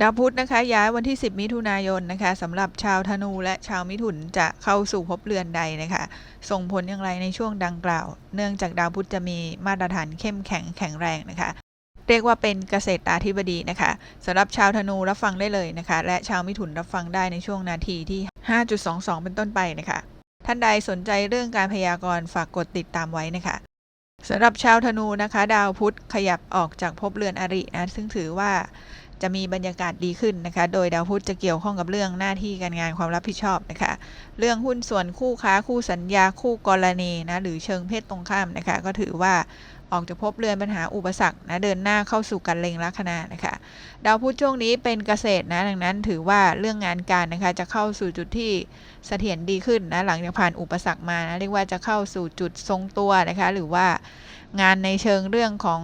ดาวพุธนะคะ ย้ายวันที่ 10 มิถุนายนนะคะสำหรับชาวธนูและชาวมิถุนจะเข้าสู่ภพเรือนใดนะคะ ส่งผลอย่างไรในช่วงดังกล่าว เนื่องจากดาวพุธจะมีมาตรฐานเข้มแข็งแข็งแรงนะคะ เรียกว่าเป็นเกษตราธิบดีนะคะสำหรับชาวธนูรับฟังได้เลยนะคะ และชาวมิถุนรับฟังได้ในช่วงนาทีที่ 5.22 เป็นต้นไปนะคะ ท่านใดสนใจเรื่องการพยากรณ์ฝากกดติดตามไว้นะคะสำหรับชาวธนูนะคะ ดาวพุธขยับออกจากภพเรือนอรินะซึ่งถือว่า จะมีบรรยากาศดีขึ้นนะคะ โดยดาวพุธจะเกี่ยวข้องกับเรื่องหน้าที่การงานความรับผิดชอบนะคะ เรื่องหุ้นส่วนคู่ค้าคู่สัญญาคู่กรณีนะหรือเชิงเพศตรงข้ามนะคะ ก็ถือว่าออกจากภพเรือนปัญหาอุปสรรคนะเดินหน้าเข้าสู่การเล็งลัคนานะคะ ดาวพุธช่วงนี้เป็นเกษตรนะดังนั้นถือว่าเรื่องงานการนะคะจะเข้าสู่จุดที่เสถียรดีขึ้นนะหลังจากผ่านอุปสรรคมานะเรียกว่าจะเข้าสู่จุดทรงตัวนะคะ หรือว่างานในเชิงเรื่องของ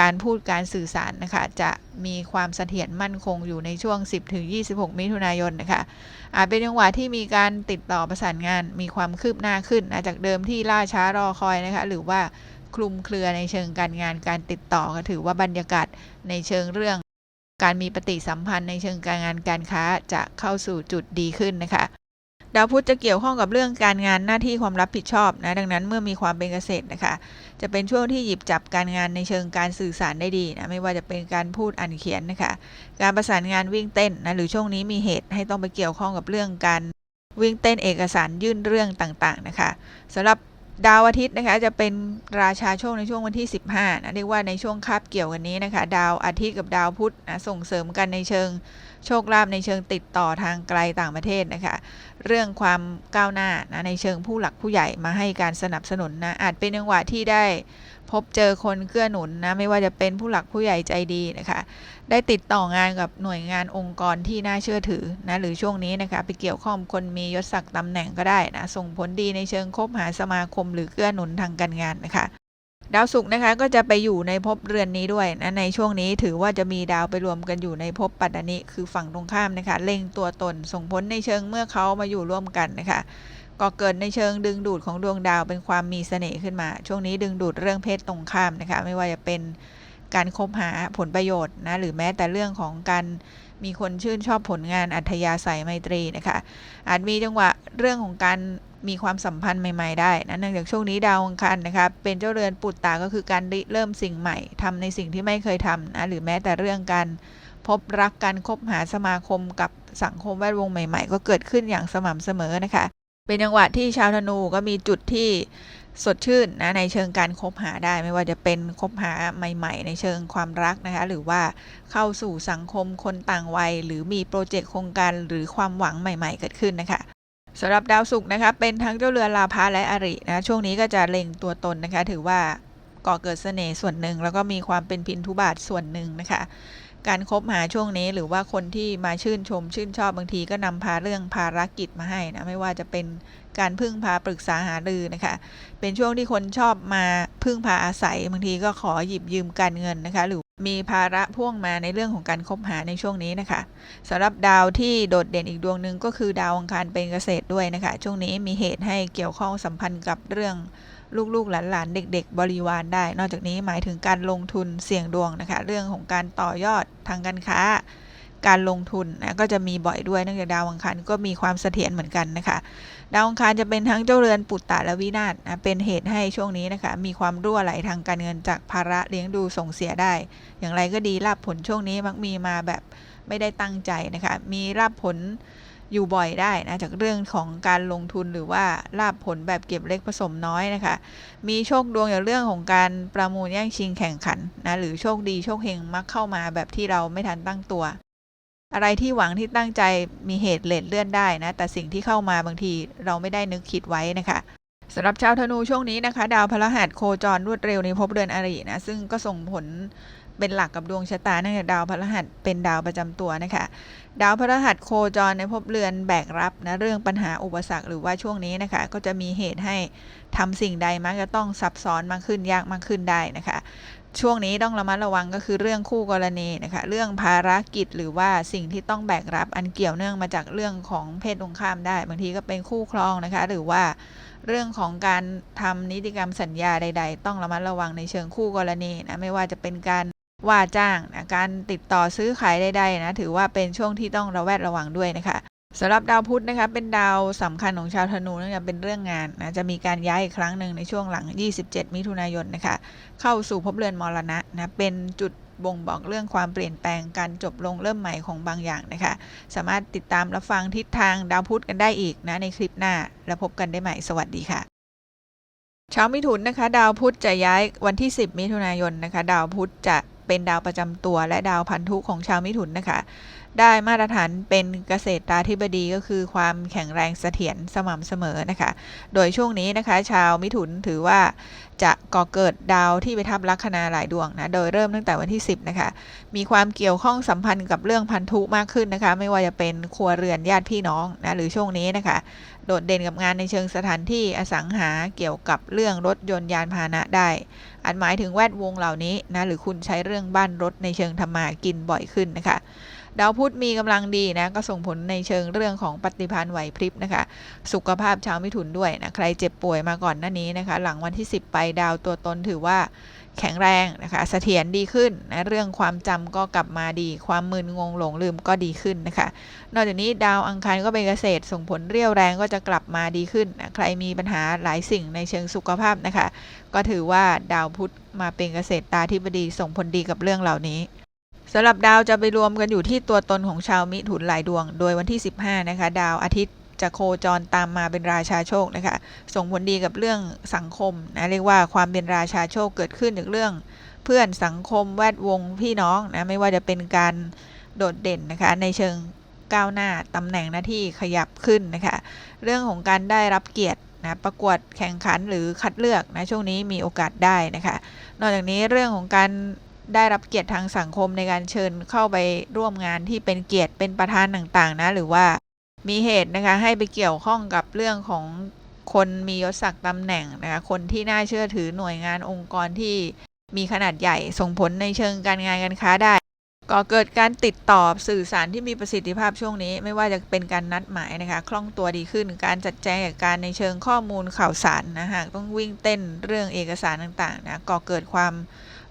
การพูดการสื่อสารนะคะจะมีความเสถียรมั่นคงอยู่ในช่วง 10-26 มิถุนายนนะคะอาจเป็นจังหวะที่มีการติดต่อประสานงานมีความคืบหน้าขึ้นนะจากเดิมที่ล่าช้ารอคอยนะคะหรือว่าคลุมเครือในเชิงการงานการติดต่อก็ถือว่าบรรยากาศในเชิงเรื่อง การมีปฏิสัมพันธ์ในเชิงการงานการค้าจะเข้าสู่จุดดีขึ้นนะคะ ดาวพุธจะเกี่ยวข้องกับเรื่องการงานหน้าที่ความรับผิดชอบนะ ดังนั้นเมื่อมีความเป็นเกษตรนะคะ จะเป็นช่วงที่หยิบจับการงานในเชิงการสื่อสารได้ดีนะ ไม่ว่าจะเป็นการพูดอ่านเขียนนะคะ การประสานงานวิ่งเต้นนะ หรือช่วงนี้มีเหตุให้ต้องไปเกี่ยวข้องกับเรื่องการวิ่งเต้นเอกสารยื่นเรื่องต่างๆนะคะสำหรับ ดาวอาทิตย์นะคะจะเป็นราชาโชคในช่วงวันที่ 15นะเรียกว่าในช่วงคาบเกี่ยวกันนี้นะคะ ดาวอาทิตย์กับดาวพุธนะส่งเสริมกันในเชิงโชคลาภในเชิงติดต่อทางไกลต่างประเทศนะคะ เรื่องความก้าวหน้านะในเชิงผู้หลักผู้ใหญ่มาให้การสนับสนุนนะอาจเป็นจังหวะที่ได้ พบเจอคนเกื้อหนุนนะไม่ว่าจะเป็นผู้หลักผู้ใหญ่ใจดีนะคะ ได้ติดต่องานกับหน่วยงานองค์กรที่น่าเชื่อถือนะหรือช่วงนี้นะคะไปเกี่ยวข้องคนมียศศักดิ์ตำแหน่งก็ได้นะส่งผลดีในเชิงคบหาสมาคม หรือเกื้อหนุนทางการงานนะคะดาวศุกร์นะคะก็จะไปอยู่ในภพเรือนนี้ด้วยนะในช่วงนี้ถือว่าจะมีดาวไปรวมกันอยู่ในภพปัตตานิคือฝั่งตรงข้ามนะคะเล็งตัวตนส่งผลในเชิงเมื่อเขามาอยู่ร่วมกันนะคะ ก็เกิดในเชิงดึงดูดของดวงดาวเป็นความมีเสน่ห์ขึ้นมา ช่วงนี้ดึงดูดเรื่องเพศตรงข้ามนะคะ ไม่ว่าจะเป็นการคบหาผลประโยชน์นะ หรือแม้แต่เรื่องของการมีคนชื่นชอบผลงานอัธยาศัยไมตรีนะคะ อาจมีจังหวะเรื่องของการมีความสัมพันธ์ใหม่ ๆ ได้นะเนื่องจากช่วงนี้ดาวอังคารนะคะเป็นเจ้าเรือนปุตตาก็คือการริเริ่มสิ่งใหม่ทำในสิ่งที่ไม่เคยทำนะหรือแม้แต่เรื่องการพบรักการคบหาสมาคมกับสังคมแวดวงใหม่ ๆ ก็เกิดขึ้นอย่างสม่ำเสมอนะคะ เป็นจังหวะที่ชาวธนูก็มีจุดที่สดชื่นนะในเชิงการคบหาได้ไม่ว่าจะเป็นคบหาใหม่ ๆ ในเชิงความรักนะคะหรือว่าเข้าสู่สังคมคนต่างวัย หรือมีโปรเจกต์โครงการหรือความหวังใหม่ ๆ เกิดขึ้นนะคะสำหรับดาวศุกร์นะคะเป็นทั้งเจ้าเรือลาภะและอรินะช่วงนี้ก็จะเล็งตัวตนนะคะ ถือว่าก่อเกิดเสน่ห์ส่วนหนึ่ง แล้วก็มีความเป็นพินทุบาทส่วนหนึ่งนะคะ การคบหาช่วงนี้หรือว่าคนที่มาชื่นชมชื่นชอบบางทีก็นำพาเรื่องภารกิจมาให้นะไม่ว่าจะเป็นการพึ่งพาปรึกษาหารือนะคะ เป็นช่วงที่คนชอบมาพึ่งพาอาศัยบางทีก็ขอหยิบยืมการเงินนะคะ หรือมีภาระพ่วงมาในเรื่องของการคบหาในช่วงนี้นะคะสำหรับดาวที่โดดเด่นอีกดวงหนึ่งก็คือดาวอังคารเป็นเกษตรด้วยนะคะ ช่วงนี้มีเหตุให้เกี่ยวข้องสัมพันธ์กับเรื่อง ลูกๆหลานๆ เด็ก ๆ บริวารได้ นอกจากนี้หมายถึงการลงทุนเสี่ยงดวงนะคะ เรื่องของการต่อยอดทางการค้า การลงทุนนะก็จะมีบ่อยด้วยเนื่องจากดาวอังคารก็มีความเสถียรเหมือนกันนะคะ ดาวอังคารจะเป็นทั้งเจ้าเรือนปุตตะและวินาศนะเป็นเหตุให้ช่วงนี้นะคะ มีความรั่วไหลทางการเงินจากภาระเลี้ยงดูส่งเสียได้ อย่างไรก็ดีรับผลช่วงนี้มักมีมาแบบไม่ได้ตั้งใจนะคะ มีรับผล อยู่บ่อยได้นะจากเรื่องของการลงทุนหรือว่าลาบผลแบบเก็บเล็กผสมน้อยนะคะ มีโชคดวงอย่างเรื่องของการประมูลแย่งชิงแข่งขันนะหรือโชคดีโชคเฮงมักเข้ามาแบบที่เราไม่ทันตั้งตัว อะไรที่หวังที่ตั้งใจมีเหตุเลทเลื่อนได้นะแต่สิ่งที่เข้ามาบางทีเราไม่ได้นึกคิดไว้นะคะสำหรับชาวธนูช่วงนี้นะคะ ดาวพฤหัสโคจรรวดเร็วในภพเดือนอรินะซึ่งก็ส่งผล เป็นหลักกับดวงชะตาเนื่องจากดาวพฤหัสเป็นดาวประจำตัวนะคะ ดาวพฤหัสโคจรในภพเรือนแบกรับนะเรื่องปัญหาอุปสรรคหรือว่าช่วงนี้นะคะ ก็จะมีเหตุให้ทำสิ่งใดมักจะต้องซับซ้อนมากขึ้นยากมากขึ้นได้นะคะ ช่วงนี้ต้องระมัดระวังก็คือเรื่องคู่กรณีนะคะ เรื่องภารกิจหรือว่าสิ่งที่ต้องแบกรับอันเกี่ยวเนื่องมาจากเรื่องของเพศตรงข้ามได้ บางทีก็เป็นคู่ครองนะคะ หรือว่าเรื่องของการทำนิติกรรมสัญญาใด ๆ ต้องระมัดระวังในเชิงคู่กรณีนะไม่ว่าจะเป็นการ ว่าจ้างนะการติดต่อซื้อขายใดๆนะถือว่าเป็นช่วงที่ต้องระแวดระวังด้วยนะคะสำหรับดาวพุธนะคะเป็นดาวสำคัญของชาวธนูเนื่องจากเป็นเรื่องงานนะจะมีการย้ายอีกครั้งหนึ่งในช่วงหลัง 27 มิถุนายนนะคะเข้าสู่ภพเรือนมรณะนะเป็นจุดบ่งบอกเรื่องความเปลี่ยนแปลงการจบลงเริ่มใหม่ของบางอย่างนะคะ สามารถติดตามรับฟังทิศทางดาวพุธกันได้อีกนะในคลิปหน้า แล้วพบกันได้ใหม่สวัสดีค่ะชาวมิถุนนะคะ ดาวพุธจะย้ายวันที่ 10 มิถุนายนนะคะ ดาวพุธจะ เป็นดาวประจำตัวและดาวพันธุของชาวมิถุนนะคะ ได้มาตรฐานเป็นเกษตราธิบดีก็คือความแข็งแรงเสถียรสม่ำเสมอนะคะ โดยช่วงนี้นะคะ ชาวมิถุนถือว่าจะก่อเกิดดาวที่ไปทับลัคนาหลายดวงนะ โดยเริ่มตั้งแต่วันที่ 10 นะคะ มีความเกี่ยวข้องสัมพันธ์กับเรื่องพันธุมากขึ้นนะคะ ไม่ว่าจะเป็นครัวเรือนญาติพี่น้องนะ หรือช่วงนี้นะคะ โดดเด่นกับงานในเชิงสถานที่อสังหาเกี่ยวกับเรื่องรถยนต์ยานพาหนะได้ อันหมายถึงแวดวงเหล่านี้นะ หรือคุณใช้เรื่องบ้านรถในเชิงทำมาหากินบ่อยขึ้นนะคะ ดาวพุธมีกำลังดีนะก็ส่งผลในเชิงเรื่องของปฏิพันธ์ไหวพริบนะคะ สุขภาพชาวมิถุนด้วยนะใครเจ็บป่วยมาก่อนหน้านี้นะคะ หลังวันที่ 10 ไปดาวตัวตนถือว่าแข็งแรงนะคะเสถียรดีขึ้นนะเรื่องความจำก็กลับมาดี ความมึนงงหลงลืมก็ดีขึ้นนะคะ นอกจากนี้ดาวอังคารก็เป็นเกษตร ส่งผลเรี่ยวแรงก็จะกลับมาดีขึ้นนะใครมีปัญหาหลายสิ่งในเชิงสุขภาพนะคะ ก็ถือว่าดาวพุธมาเป็นเกษตรตาธิบดีส่งผลดีกับเรื่องเหล่านี้ สำหรับดาวจะไปรวมกันอยู่ที่ตัวตนของชาวมิถุนหลายดวง โดยวันที่ 15 นะคะ ดาวอาทิตย์จะโคจรตามมาเป็นราชาโชคนะคะ ส่งผลดีกับเรื่องสังคมนะเรียกว่าความเป็นราชาโชคเกิดขึ้นจากเรื่อง เพื่อนสังคมแวดวงพี่น้องนะไม่ว่าจะเป็นการโดดเด่นนะคะ ในเชิงก้าวหน้าตำแหน่งหน้าที่ขยับขึ้นนะคะ เรื่องของการได้รับเกียรตินะประกวดแข่งขันหรือคัดเลือกนะช่วงนี้มีโอกาสได้นะคะ นอกจากนี้เรื่องของการ ได้รับเกียรติทางสังคมในการเชิญเข้าไปร่วมงานที่เป็นเกียรติเป็นประธานต่างๆ นะ หรือว่ามีเหตุนะคะให้ไปเกี่ยวข้องกับเรื่องของคนมียศศักดิ์ตำแหน่งนะคะคนที่น่าเชื่อถือหน่วยงานองค์กรที่มีขนาดใหญ่ส่งผลในเชิงการงานการค้าได้ ก็เกิดการติดต่อสื่อสารที่มีประสิทธิภาพช่วงนี้ ไม่ว่าจะเป็นการนัดหมายนะคะคล่องตัวดีขึ้น การจัดแจงเหตุการในเชิงข้อมูลข่าวสารนะหากต้องวิ่งเต้นเรื่องเอกสารต่างๆนะก่อเกิดความ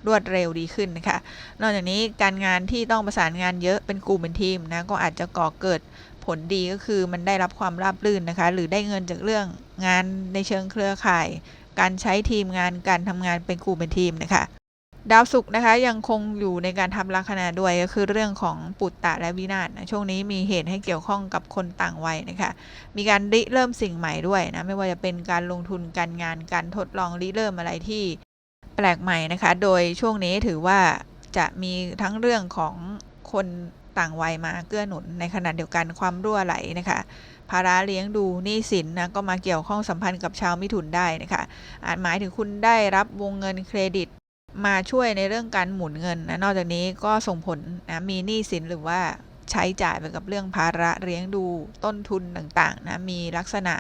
รวดเร็วดีขึ้นนะคะ นอกจากนี้การงานที่ต้องประสานงานเยอะเป็นกลุ่มเป็นทีมนะก็อาจจะก่อเกิดผลดีก็คือมันได้รับความราบรื่นนะคะ หรือได้เงินจากเรื่องงานในเชิงเครือข่าย การใช้ทีมงานการทำงานเป็นกลุ่มเป็นทีมนะคะดาวศุกร์นะคะยังคงอยู่ในการทำลัคนาด้วยก็คือเรื่องของปุตตะและวินาศนะช่วงนี้มีเหตุให้เกี่ยวข้องกับคนต่างวัยนะคะมีการริเริ่มสิ่งใหม่ด้วยนะไม่ว่าจะเป็นการลงทุนการงานการทดลองริเริ่มอะไรที่ แปลกใหม่นะคะ โดยช่วงนี้ถือว่าจะมีทั้งเรื่องของคนต่างวัยมาเกื้อหนุน ในขณะเดียวกันความรั่วไหลนะคะภาระเลี้ยงดูหนี้สินนะก็มาเกี่ยวข้องสัมพันธ์กับชาวมิถุนได้นะคะ อาจหมายถึงคุณได้รับวงเงินเครดิตมาช่วยในเรื่องการหมุนเงินนะนอกจากนี้ก็ส่งผลนะมีหนี้สินหรือว่าใช้จ่ายไปกับเรื่องภาระเลี้ยงดูต้นทุนต่างๆนะมีลักษณะ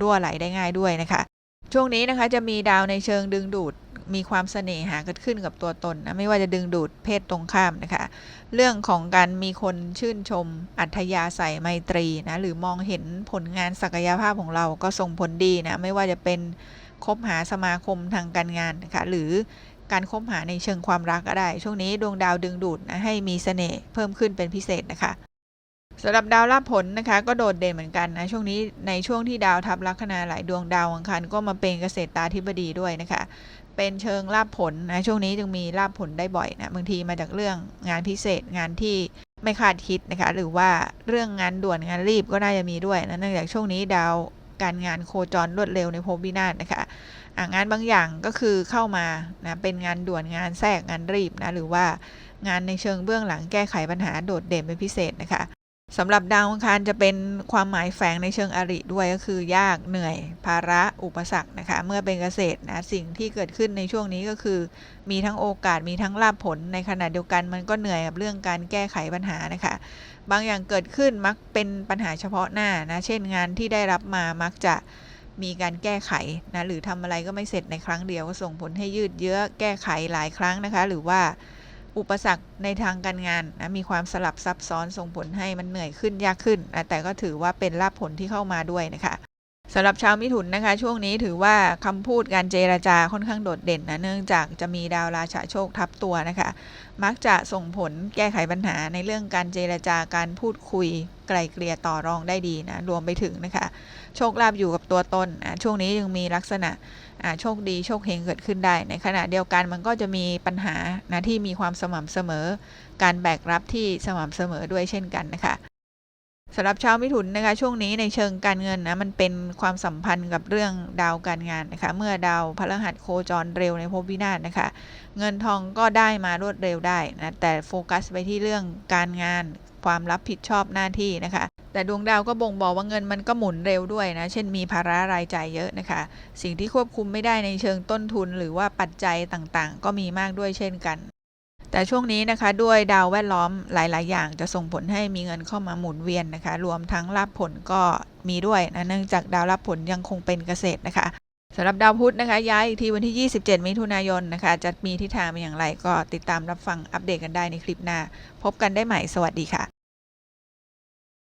รั่วไหลได้ง่ายด้วยนะคะ ช่วงนี้นะคะจะมีดาวในเชิงดึงดูด มีความเสน่หาเกิดขึ้นกับตัวตนนะไม่ว่าจะดึงดูดเพศตรงข้ามนะคะ เรื่องของการมีคนชื่นชมอัธยาศัยไมตรีนะหรือมองเห็นผลงานศักยภาพของเราก็ส่งผลดีนะไม่ว่าจะเป็นคบหาสมาคมทางการงานนะคะหรือการคบหาในเชิงความรักก็ได้ ช่วงนี้ดวงดาวดึงดูดนะให้มีเสน่ห์เพิ่มขึ้นเป็นพิเศษนะคะสำหรับดาวลาภผลนะคะก็โดดเด่นเหมือนกันนะช่วงนี้ในช่วงที่ดาวทับลัคนาหลายดวงดาวอังคารก็มาเป็นเกษตรตาธิบดีด้วยนะคะ เป็นเชิงลาบผลนะช่วงนี้จึงมีลาบผลได้บ่อยนะบางทีมาจากเรื่องงานพิเศษงานที่ไม่คาดคิดนะคะหรือว่าเรื่องงานด่วนงานรีบก็น่าจะมีด้วยนะเนื่องจากช่วงนี้ดาวการงานโคจรรวดเร็วในภพวินาศนะคะอ่างานบางอย่างก็คือเข้ามานะเป็นงานด่วนงานแทรกงานรีบนะหรือว่างานในเชิงเบื้องหลังแก้ไขปัญหาโดดเด่นเป็นพิเศษนะคะ สำหรับดาวอังคารจะเป็นความหมายแฝงในเชิงอริด้วยก็คือยากเหนื่อย ภาระอุปสรรคนะคะเมื่อเป็นเกษตรนะสิ่งที่เกิดขึ้นในช่วงนี้ก็คือ มีทั้งโอกาสมีทั้งลาภผลในขณะเดียวกันมันก็เหนื่อยกับเรื่องการแก้ไขปัญหานะคะบางอย่างเกิดขึ้นมักเป็นปัญหาเฉพาะหน้านะเช่นงานที่ได้รับมามักจะมีการแก้ไขนะหรือทำอะไรก็ไม่เสร็จในครั้งเดียวก็ส่งผลให้ยืดเยื้อแก้ไขหลายครั้งนะคะ หรือว่า อุปสรรคในทางการงานนะมีความสลับซับซ้อนส่งผลให้มันเหนื่อยขึ้นยากขึ้นนะแต่ก็ถือว่าเป็นลาภผลที่เข้ามาด้วยนะคะ สำหรับชาวมิถุนนะคะ ช่วงนี้ถือว่าคำพูดการเจรจาค่อนข้างโดดเด่นนะเนื่องจากจะมีดาวราชาโชคทับตัวนะคะ มักจะส่งผลแก้ไขปัญหาในเรื่องการเจรจาการพูดคุย ไกลเกลี่ยต่อรองได้ดีนะรวมไปถึงนะคะ โชคลาภอยู่กับตัวตนอะช่วงนี้ยังมีลักษณะอะโชคดีโชคเฮงเกิดขึ้นได้ ในขณะเดียวกันมันก็จะมีปัญหานะที่มีความสม่ำเสมอ การแบกรับที่สม่ำเสมอด้วยเช่นกันนะคะ สำหรับชาวมิถุนนะคะช่วงนี้ในเชิงการเงินนะมันเป็นความสัมพันธ์กับเรื่องดาวการงานนะคะเมื่อดาวพฤหัสโคจรเร็วในภพวินาศนะคะ เงินทองก็ได้มารวดเร็วได้นะแต่โฟกัสไปที่เรื่องการงานความรับผิดชอบหน้าที่นะคะ แต่ดวงดาวก็บ่งบอกว่าเงินมันก็หมุนเร็วด้วยนะ เช่นมีภาระรายจ่ายเยอะนะคะ สิ่งที่ควบคุมไม่ได้ในเชิงต้นทุน หรือว่าปัจจัยต่างๆ ก็มีมากด้วยเช่นกัน แต่ช่วงนี้นะคะด้วยดาวแวดล้อมหลาย ๆ อย่างจะส่งผลให้มีเงินเข้ามาหมุนเวียนนะคะ รวมทั้งรับผลก็มีด้วยนะเนื่องจากดาวรับผลยังคงเป็นเกษตรนะคะสำหรับดาวพุธนะคะ ย้ายอีกทีวันที่ 27 มิถุนายนนะคะ จะมีทิศทางเป็นอย่างไรก็ติดตามรับฟังอัปเดตกันได้ในคลิปหน้า พบกันได้ใหม่สวัสดีค่ะ